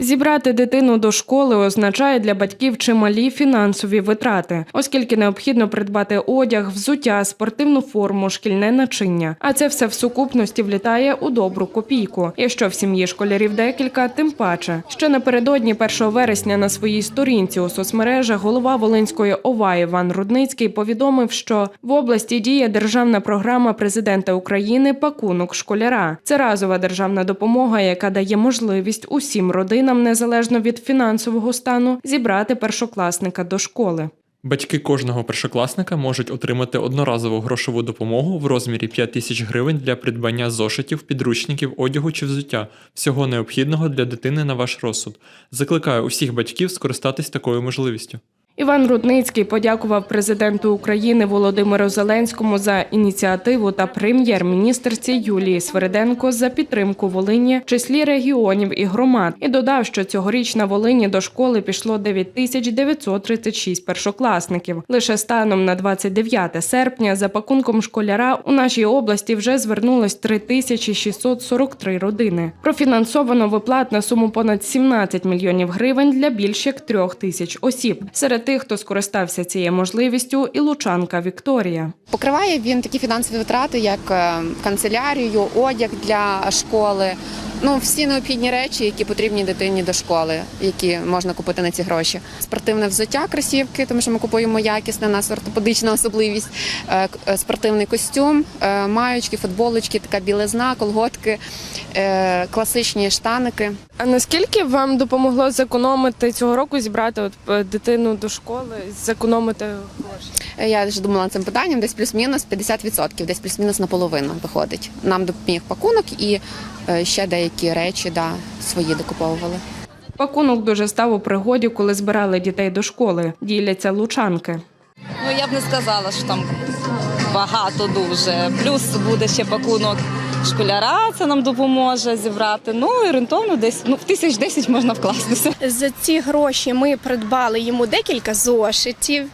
Зібрати дитину до школи означає для батьків чималі фінансові витрати, оскільки необхідно придбати одяг, взуття, спортивну форму, шкільне начиння. А це все в сукупності влітає у добру копійку. Якщо в сім'ї школярів декілька, тим паче. Ще напередодні 1 вересня на своїй сторінці у соцмережах голова Волинської ОВА Іван Рудницький повідомив, що в області діє державна програма президента України Пакунок школяра. Це разова державна допомога, яка дає можливість усім родинам, незалежно від фінансового стану, зібрати першокласника до школи. Батьки кожного першокласника можуть отримати одноразову грошову допомогу в розмірі 5 тисяч гривень для придбання зошитів, підручників, одягу чи взуття, всього необхідного для дитини на ваш розсуд. Закликаю усіх батьків скористатись такою можливістю. Іван Рудницький подякував президенту України Володимиру Зеленському за ініціативу та прем'єр-міністерці Юлії Свериденко за підтримку Волині в числі регіонів і громад і додав, що цьогоріч на Волині до школи пішло 9936 першокласників. Лише станом на 29 серпня за пакунком школяра у нашій області вже звернулось 3643 родини. Профінансовано виплат на суму понад 17 мільйонів гривень для більш як трьох тисяч осіб. Серед тих, хто скористався цією можливістю, і лучанка Вікторія. Покриває він такі фінансові витрати, як е, канцелярію, одяг для школи. Ну, всі необхідні речі, які потрібні дитині до школи, які можна купити на ці гроші. Спортивне взуття, кросівки, тому що ми купуємо якісне, у нас ортопедична особливість, е, е, спортивний костюм, е, маючки, футболочки, така білизна, колготки, класичні штаники. А наскільки вам допомогло зекономити цього року зібрати от дитину до школи, зекономити Я вже думала над цим питанням, десь плюс-мінус 50%, десь плюс-мінус наполовину виходить. Нам допоміг пакунок і е, ще деякі речі да, свої докуповували. Пакунок дуже став у пригоді, коли збирали дітей до школи. Діляться лучанки. Ну я б не сказала, що там багато дуже. Плюс буде ще пакунок школяра, це нам допоможе зібрати. Ну і орієнтовно десь ну в тисяч десять можна вкластися. За ці гроші ми придбали йому декілька зошитів.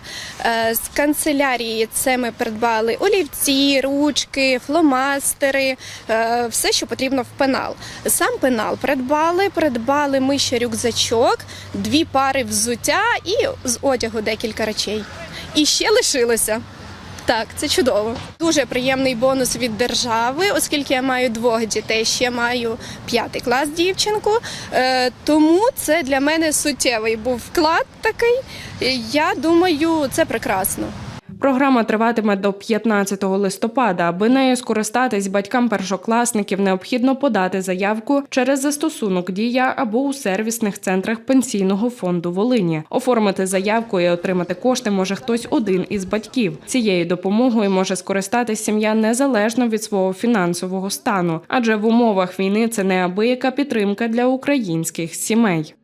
Е, З канцелярії це ми придбали олівці, ручки, фломастери, е, все, що потрібно в пенал. Сам пенал придбали, придбали ми ще рюкзачок, дві пари взуття і з одягу декілька речей. І ще лишилося. Так, це чудово. Дуже приємний бонус від держави, оскільки я маю двох дітей, ще маю п'ятий клас дівчинку. Е, тому це для мене суттєвий був вклад такий. Я думаю, це прекрасно. Програма триватиме до 15 листопада. Аби нею скористатись батькам першокласників, необхідно подати заявку через застосунок Дія або у сервісних центрах пенсійного фонду Волині. Оформити заявку і отримати кошти може хтось один із батьків. Цією допомогою може скористатись сім'я незалежно від свого фінансового стану, адже в умовах війни це неабияка підтримка для українських сімей.